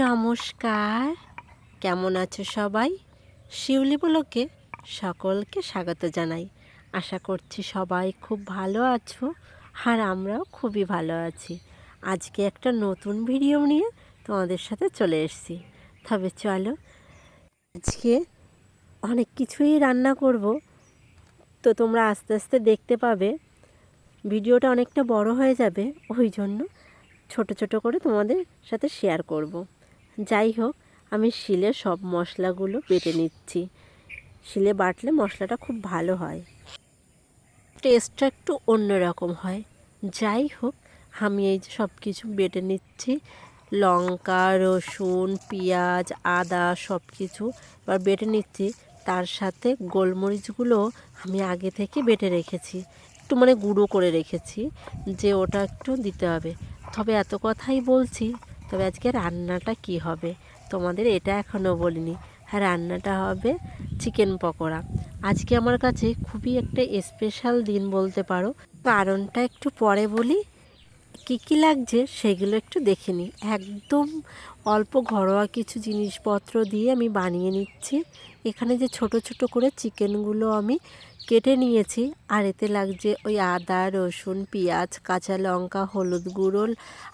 নমস্কার। কেমন আছো সবাই? শিউলি বলকে সকলকে স্বাগত জানাই। আশা করছি সবাই খুব ভালো আছো আর আমরাও খুবই ভালো আছি। আজকে একটা নতুন ভিডিও নিয়ে তোমাদের সাথে চলে এসেছি। তবে চলো, আজকে অনেক কিছুই রান্না করব। তো তোমরা আস্তে আস্তে দেখতে পাবে, ভিডিওটা অনেকটা বড় হয়ে যাবে, ওই জন্য ছোট ছোট করে তোমাদের সাথে শেয়ার করব। যাই হোক, আমি শিলে সব মশলাগুলো বেটে নিচ্ছি। শিলে বাটলে মশলাটা খুব ভালো হয়। টেস্টটা একটু অন্যরকম হয়। যাই হোক, আমি এই যে সব কিছু বেটে নিচ্ছি। লঙ্কা, রসুন, পেঁয়াজ, আদা সব কিছু এবার বেটে নিচ্ছি। তার সাথে গোলমরিচগুলো আমি আগে থেকে বেটে রেখেছি। একটু মানে গুঁড়ো করে রেখেছি যে ওটা একটু দিতে হবে। তবে এত কথাই বলছি তবে আজকে রান্নাটা কি হবে? তোমাদের এটা এখনও বলিনি। হ্যাঁ রান্নাটা হবে চিকেন পকোড়া। আজকে আমার কাছে খুবই একটা স্পেশাল দিন বলতে পারো। কারণটা একটু পরে বলি। কী কী লাগছে সেগুলো একটু দেখে নিই। একদম অল্প ঘরোয়া কিছু জিনিসপত্র দিয়ে আমি বানিয়ে নিচ্ছি। এখানে যে ছোট ছোট করে চিকেনগুলো আমি কেটে নিয়েছি। আর এতে লাগছে ওই আদা, রসুন, পেঁয়াজ, কাঁচা লঙ্কা, হলুদ গুঁড়ো,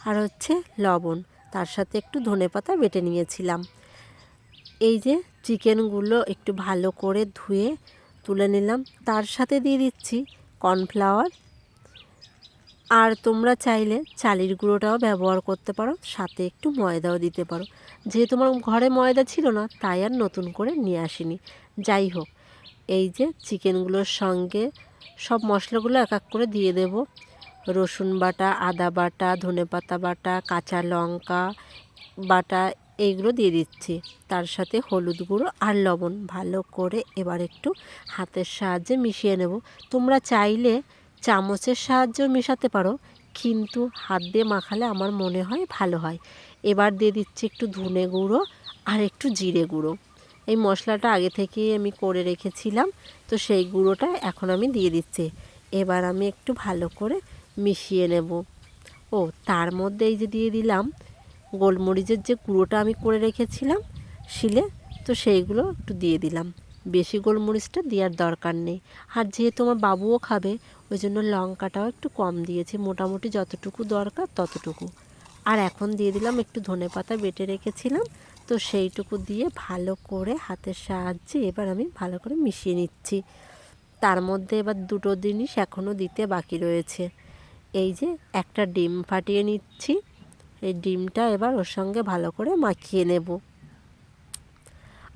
আর হচ্ছে লবণ। তার সাথে একটু ধনে পাতা বেটে নিয়েছিলাম। এই যে চিকেনগুলো একটু ভালো করে ধুয়ে তুলে নিলাম। তার সাথে দিয়ে দিচ্ছি কর্নফ্লাওয়ার। আর তোমরা চাইলে চালের গুঁড়োটাও ব্যবহার করতে পারো, সাথে একটু ময়দাও দিতে পারো। যেহেতু আমার ঘরে ময়দা ছিল না, তাই আর নতুন করে নিয়ে আসিনি। যাই হোক, এই যে চিকেনগুলোর সঙ্গে সব মশলাগুলো এক এক করে দিয়ে দেব। রসুন বাটা, আদা বাটা, ধনে পাতা বাটা, কাঁচা লঙ্কা বাটা এইগুলো দিয়ে দিচ্ছি। তার সাথে হলুদ গুঁড়ো আর লবণ। ভালো করে এবার একটু হাতের সাহায্যে মিশিয়ে নেব। তোমরা চাইলে চামচের সাহায্যেও মেশাতে পারো, কিন্তু হাত দিয়ে মাখালে আমার মনে হয় ভালো হয়। এবার দিয়ে দিচ্ছি একটু ধনে গুঁড়ো আর একটু জিরে গুঁড়ো। এই মশলাটা আগে থেকেই আমি করে রেখেছিলাম, তো সেই গুঁড়োটা এখন আমি দিয়ে দিচ্ছি। এবার আমি একটু ভালো করে মিশিয়ে নেব। ও, তার মধ্যে এই যে দিয়ে দিলাম গোলমরিচের যে গুঁড়োটা আমি করে রেখেছিলাম শিলে, তো সেইগুলো একটু দিয়ে দিলাম। বেশি গোলমরিচটা দেওয়ার দরকার নেই। আর যেহেতু আমার বাবুও খাবে, ওই জন্য লঙ্কাটাও একটু কম দিয়েছি। মোটামুটি যতটুকু দরকার ততটুকু। আর এখন দিয়ে দিলাম একটু ধনে পাতা বেটে রেখেছিলাম, তো সেইটুকু দিয়ে ভালো করে হাতের সাহায্যে এবার আমি ভালো করে মিশিয়ে নিচ্ছি। তার মধ্যে এবার দুটো জিনিস এখনও দিতে বাকি রয়েছে। এই যে একটা ডিম ফাটিয়ে নিচ্ছি। এই ডিমটা এবার ওর সঙ্গে ভালো করে মাখিয়ে নেব।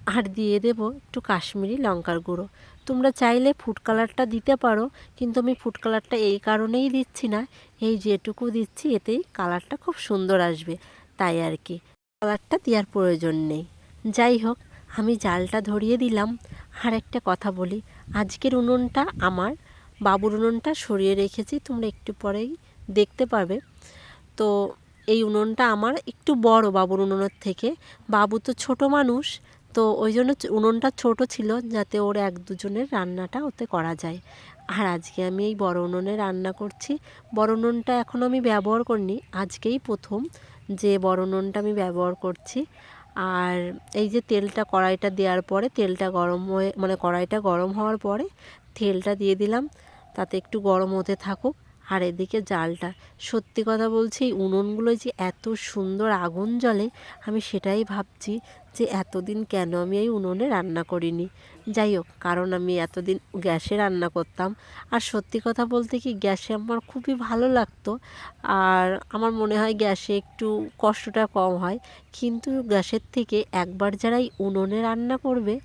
আর দিয়ে দেব একটু কাশ্মীরি লঙ্কার গুঁড়ো। তোমরা চাইলে ফুড কালারটা দিতে পারো, কিন্তু আমি ফুড কালারটা এই কারণেই দিচ্ছি না। এই যেটুকু দিচ্ছি, এতেই কালারটা খুব সুন্দর আসবে। তাই আর কি। কালারটা দেওয়ার প্রয়োজন নেই। যাই হোক, আমি জালটা ধরিয়ে দিলাম। আর একটা কথা বলি। আজকের উনুনটা আমার বাবুর উনুনটা সরিয়ে রেখেছি, তোমরা একটু পরেই দেখতে পাবে তো এই উনুনটা আমার একটু বড় বাবুর উনুনের থেকে। বাবু তো ছোট মানুষ, তো ওই জন্য উনুনটা ছোট ছিল যাতে ওর এক দুজনের রান্নাটা ওতে করা যায়। আর আজকে আমি এই বড় উনুনে রান্না করছি। বড় উনুনটা এখনও আমি ব্যবহার করিনি, আজকেই প্রথম যে বড় উনুনটা আমি ব্যবহার করছি। আর এই যে তেলটা কড়াইটা দেওয়ার পরে, তেলটা গরম হয়ে মানে কড়াইটা গরম হওয়ার পরে, তেলটা দিয়ে দিলাম। তাতে একটু গরম হতে থাকুক। আর এদিকে জালটা, সত্যি কথা বলছি, এই উনুনগুলো যে এত সুন্দর আগুন জ্বলে, আমি সেটাই ভাবছি যে এতদিন কেন আমি এই উনুনে রান্না করিনি। যাই হোক, কারণ আমি এতদিন গ্যাসে রান্না করতাম। আর সত্যি কথা বলতে কি, গ্যাসে আমার খুবই ভালো লাগতো। আর আমার মনে হয় গ্যাসে একটু কষ্টটা কম হয়। কিন্তু গ্যাসের থেকে একবার যারা এই উনুনে রান্না করবে,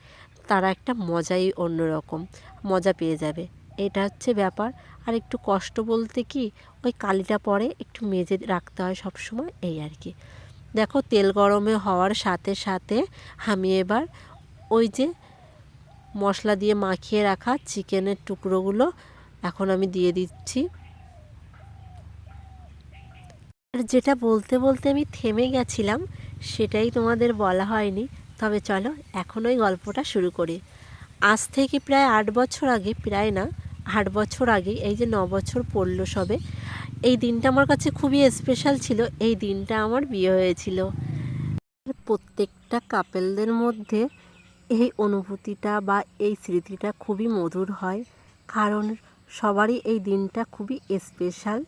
তারা একটা মজাই অন্যরকম, মজা পেয়ে যাবে। এটা হচ্ছে ব্যাপার। আর একটু কষ্ট বলতে কি, ওই কালিটা পরে একটু মেজে রাখতে হয় সব সময় এই আর কি। দেখো, তেল গরমে হওয়ার সাথে সাথে আমি এবার ওই যে মশলা দিয়ে মাখিয়ে রাখা চিকেনের টুকরোগুলো এখন আমি দিয়ে দিচ্ছি। আর যেটা বলতে বলতে আমি থেমে গেছিলাম, সেটাই তোমাদের বলা হয়নি। তবে চলো, এখন ওই গল্পটা শুরু করি। আজ থেকে প্রায় আট বছর আগে, প্রায় না আট বছর আগে, এই যে ন বছর পড়ল সবে, এই দিনটা আমার কাছে খুবই স্পেশাল ছিল। এই দিনটা আমার বিয়ে হয়েছিল। প্রত্যেকটা কাপেলদের মধ্যে এই অনুভূতিটা বা এই স্মৃতিটা খুবই মধুর হয়, কারণ সবারই এই দিনটা খুবই স্পেশাল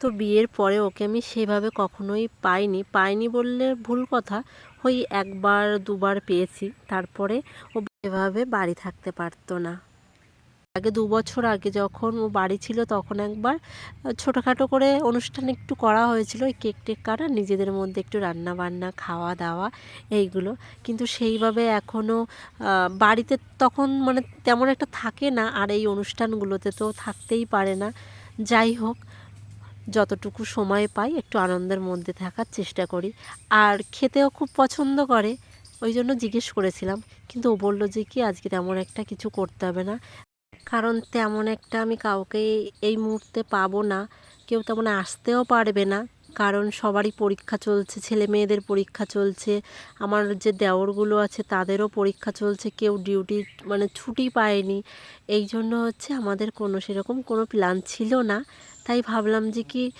তো বিয়ের পরে ওকে আমি সেভাবে কখনোই পাইনি। পাইনি বললে ভুল কথা, ওই একবার, দুবার পেয়েছি। তারপরে ও এভাবে বাড়ি থাকতে পারতো না। আগে দু বছর আগে যখন ও বাড়ি ছিল তখন একবার ছোটোখাটো করে অনুষ্ঠান একটু করা হয়েছিল, ওই কেক টেক কাটা, নিজেদের মধ্যে একটু রান্না বান্না, খাওয়া দাওয়া এইগুলো। কিন্তু সেইভাবে এখনও বাড়িতে তখন মানে তেমন একটা থাকে না, আর এই অনুষ্ঠানগুলোতে তো থাকতেই পারে না। যাই হোক, যতটুকু সময় পাই একটু আনন্দের মধ্যে থাকার চেষ্টা করি। আর খেতেও খুব পছন্দ করে, ওই জন্য জিজ্ঞেস করেছিলাম। কিন্তু ও বলল যে কি আজকে তেমন একটা কিছু করতে হবে না। কারণ তেমন একটা আমি কাউকে এই মুহূর্তে পাবো না। কেউ তেমন আসতেও পারবে না। কারণ সবারই পরীক্ষা চলছে, ছেলে মেয়েদের পরীক্ষা চলছে, আমার যে দেওরগুলো আছে তাদেরও পরীক্ষা চলছে, কেউ ডিউটি মানে ছুটি পায়নি। এই জন্য হচ্ছে আমাদের কোনো সেরকম কোনো প্ল্যান ছিল না। তাই ভাবলাম যে কি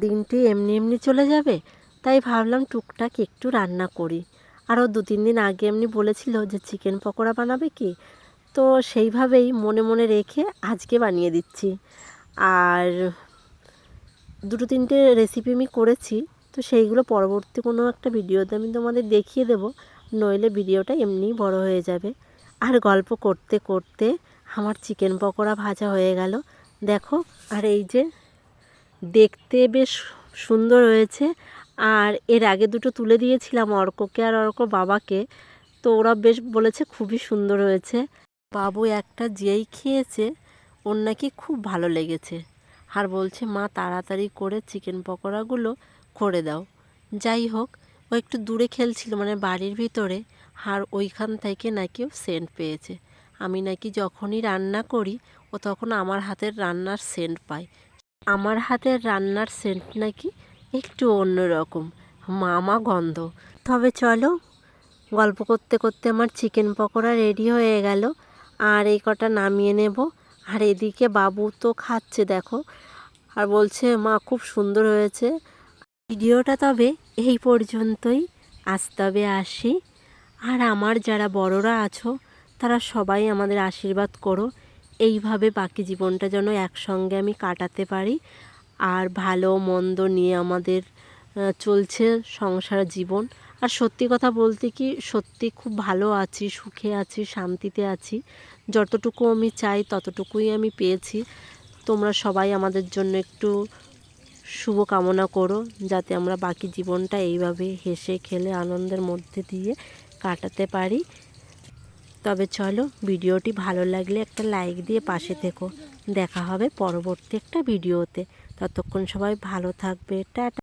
দিনটি এমনি এমনি চলে যাবে? তাই ভাবলাম টুকটাক একটু রান্না করি। আরও দু তিন দিন আগে এমনি বলেছিল যে চিকেন পকোড়া বানাবে কি? তো সেইভাবেই মনে মনে রেখে আজকে বানিয়ে দিচ্ছি। আর দুটো তিনটে রেসিপি আমি করেছি, তো সেইগুলো পরবর্তী কোনো একটা ভিডিওতে আমি তোমাদের দেখিয়ে দেব, নইলে ভিডিওটা এমনিই বড় হয়ে যাবে। আর গল্প করতে করতে আমার চিকেন পকোড়া ভাজা হয়ে গেল। দেখো, আর এই যে দেখতে বেশ সুন্দর হয়েছে। আর এর আগে দুটো তুলে দিয়েছিলাম অর্ককে আর অর্ক বাবাকে, তো ওরা বেশ বলেছে খুবই সুন্দর হয়েছে। বাবু একটা যেই খেয়েছে, ওর নাকি খুব ভালো লেগেছে। আর বলছে, মা, তাড়াতাড়ি করে চিকেন পকোড়াগুলো করে দাও। যাই হোক, ও একটু দূরে খেলছিল মানে বাড়ির ভিতরে, আর ওইখান থেকে নাকি ও সেন্ট পেয়েছে। আমি নাকি যখনই রান্না করি, ও তখন আমার হাতের রান্নার সেন্ট পায়। আমার হাতের রান্নার সেন্ট নাকি একটু অন্যরকম, মামা গন্ধ। তবে চলো, গল্প করতে করতে আমার চিকেন পকোড়া রেডি হয়ে গেল। আর এই কটা নামিয়ে নেব। আর এদিকে বাবু তো খাচ্ছে, দেখো। আর বলছে, মা, খুব সুন্দর হয়েছে। ভিডিওটা তবে এই পর্যন্তই। আজ তবে আসি। আর আমার যারা বড়রা আছো, তারা সবাই আমাদের আশীর্বাদ করো। এইভাবে বাকি জীবনটা যেন একসঙ্গে আমি কাটাতে পারি। আর ভালো মন্দ নিয়ে আমাদের চলছে সংসার জীবন। আর সত্যি কথা বলতে কি, সত্যি খুব ভালো আছি, সুখে আছি, শান্তিতে আছি। যতটুকু আমি চাই, ততটুকুই আমি পেয়েছি। তোমরা সবাই আমাদের জন্য একটু শুভ কামনা করো, যাতে আমরা বাকি জীবনটা এইভাবে হেসে খেলে, আনন্দের মধ্যে দিয়ে কাটাতে পারি। তবে চলো, ভিডিওটি ভালো লাগলে একটা লাইক দিয়ে পাশে থেকো। দেখা হবে পরবর্তী একটা ভিডিওতে। ততক্ষণ সবাই ভালো থাকবে। টাটা।